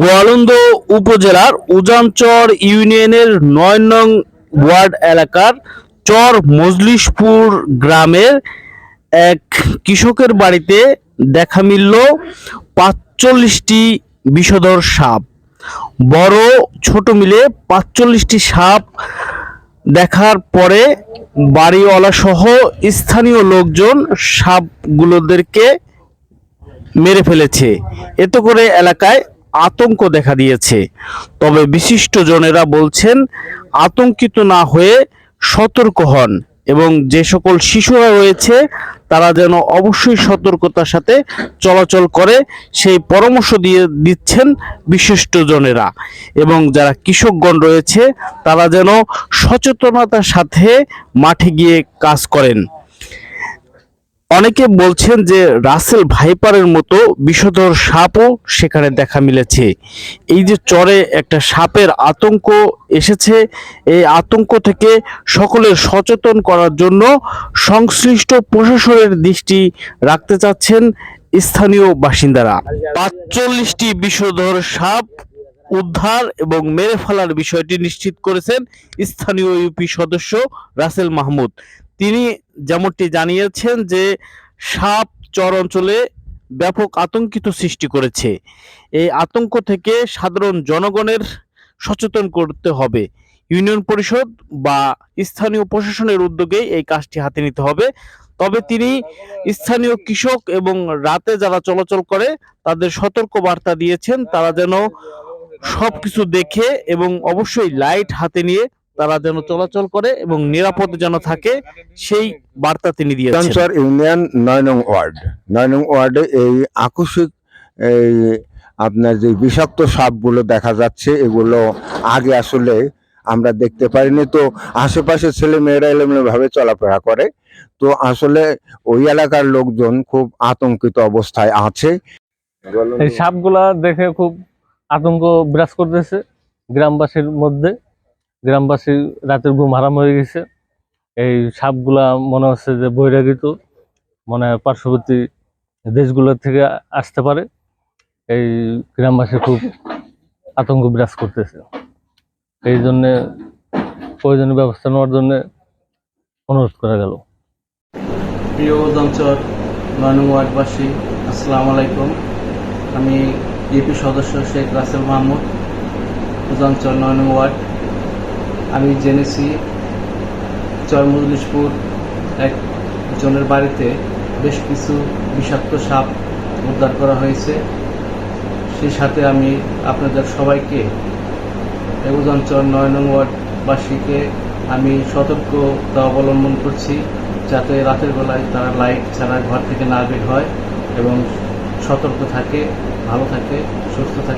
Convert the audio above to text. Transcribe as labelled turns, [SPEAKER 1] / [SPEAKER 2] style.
[SPEAKER 1] গোয়ালন্দ উপজেলার উজানচর ইউনিয়নের নয় নং ওয়ার্ড এলাকার চর মজলিশপুর গ্রামের এক কৃষকের বাড়িতে দেখা মিলল পাঁচচল্লিশটি বিষধর সাপ। বড়, ছোট মিলে পাঁচচল্লিশটি সাপ দেখার পরে বাড়িওয়ালা সহ স্থানীয় লোকজন সাপগুলোদেরকে মেরে ফেলেছে। এতে করে এলাকায় আতঙ্ক দেখা দিয়েছে। তবে বিশিষ্ট জনেরা বলছেন, আতঙ্কিত না হয়ে সতর্ক হন এবং যে সকল শিশুরা রয়েছে, তারা যেন অবশ্যই সতর্কতার সাথে চলাচল করে, সেই পরামর্শ দিয়ে দিচ্ছেন বিশিষ্ট জনেরা। এবং যারা কৃষকগণ রয়েছে, তারা যেন সচেতনতার সাথে মাঠে গিয়ে কাজ করেন। অনেকে বলছেন যে রাসেল ভাইপারের মতো বিষধর সাপও সেখানে দেখা মিলেছে। এই যে চরে একটা সাপের আতঙ্ক এসেছে, এই আতঙ্ক থেকে সকলের সচেতন করার জন্য সংশ্লিষ্ট প্রশাসনের দৃষ্টি রাখতে চাচ্ছেন স্থানীয় বাসিন্দারা। পাঁচচল্লিশটি বিষধর সাপ উদ্ধার এবং মেরে ফেলার বিষয়টি নিশ্চিত করেছেন স্থানীয় ইউপি সদস্য রাসেল মাহমুদ। তিনি যেমনটি জানিয়েছেন যে সাপ চর অঞ্চলে ব্যাপক আতঙ্কিত সৃষ্টি করেছে। এই আতঙ্ক থেকে সাধারণ জনগণের সচেতন করতে হবে। ইউনিয়ন পরিষদ বা স্থানীয় প্রশাসনের উদ্যোগে এই কাজটি হাতে নিতে হবে। তবে তিনি স্থানীয় কৃষক এবং রাতে যারা চলাচল করে, তাদের সতর্ক বার্তা দিয়েছেন, তারা যেন সবকিছু দেখে এবং অবশ্যই লাইট হাতে নিয়ে তারা যেন চলাচল করে এবং নিরাপদ যেন থাকে সেই বার্তা তিনি দিয়েছেন।
[SPEAKER 2] ইউনিয়ন নয় নং ওয়ার্ড নয় নং ওয়ার্ডে এই আকস্মিক এই আপনার যে বিষাক্ত সাপগুলো দেখা যাচ্ছে এগুলো আগে আসলে আমরা দেখতে পারিনি। তো আশেপাশে ছেলে মেয়েরা এলোমেলো ভাবে চলাফেরা করে। তো আসলে ওই এলাকার লোকজন খুব আতঙ্কিত অবস্থায় আছে।
[SPEAKER 3] এই সাপগুলা দেখে খুব আতঙ্ক বিরাজ করতেছে গ্রামবাসীর মধ্যে। গ্রামবাসী রাতের ঘুম হারাম হয়ে গেছে। এই সাপগুলা মনে হচ্ছে যে বহিরাগত, মনে পার্শ্ববর্তী দেশগুলোর থেকে আসতে পারে। এই গ্রামবাসী খুব আতঙ্ক বিরাজ করতেছে। এই জন্যে প্রয়োজনীয় ব্যবস্থা নেওয়ার জন্য অনুরোধ করা গেল।
[SPEAKER 4] প্রিয় অঞ্চল নয় নং ওয়ার্ডবাসী, আসসালামু আলাইকুম। আমি ইউপি সদস্য শেখ রাসেল মাহমুদ উজাঞ্চল নয় নং ওয়ার্ড। আমি জেনেছি চরমজলিশপুর এক জনের বাড়িতে বেশ কিছু বিষাক্ত সাপ উদ্ধার করা হয়েছে। সেই সাথে আমি আপনাদের সবাইকে উজাঞ্চল নয় নং ওয়ার্ডবাসীকে আমি সতর্কতা অবলম্বন করছি যাতে রাতের বেলায় তারা লাইট ছাড়া ঘর থেকে না বের হয় এবং সতর্ক থাকে, ভালো থাকে, সুস্থ থাকে।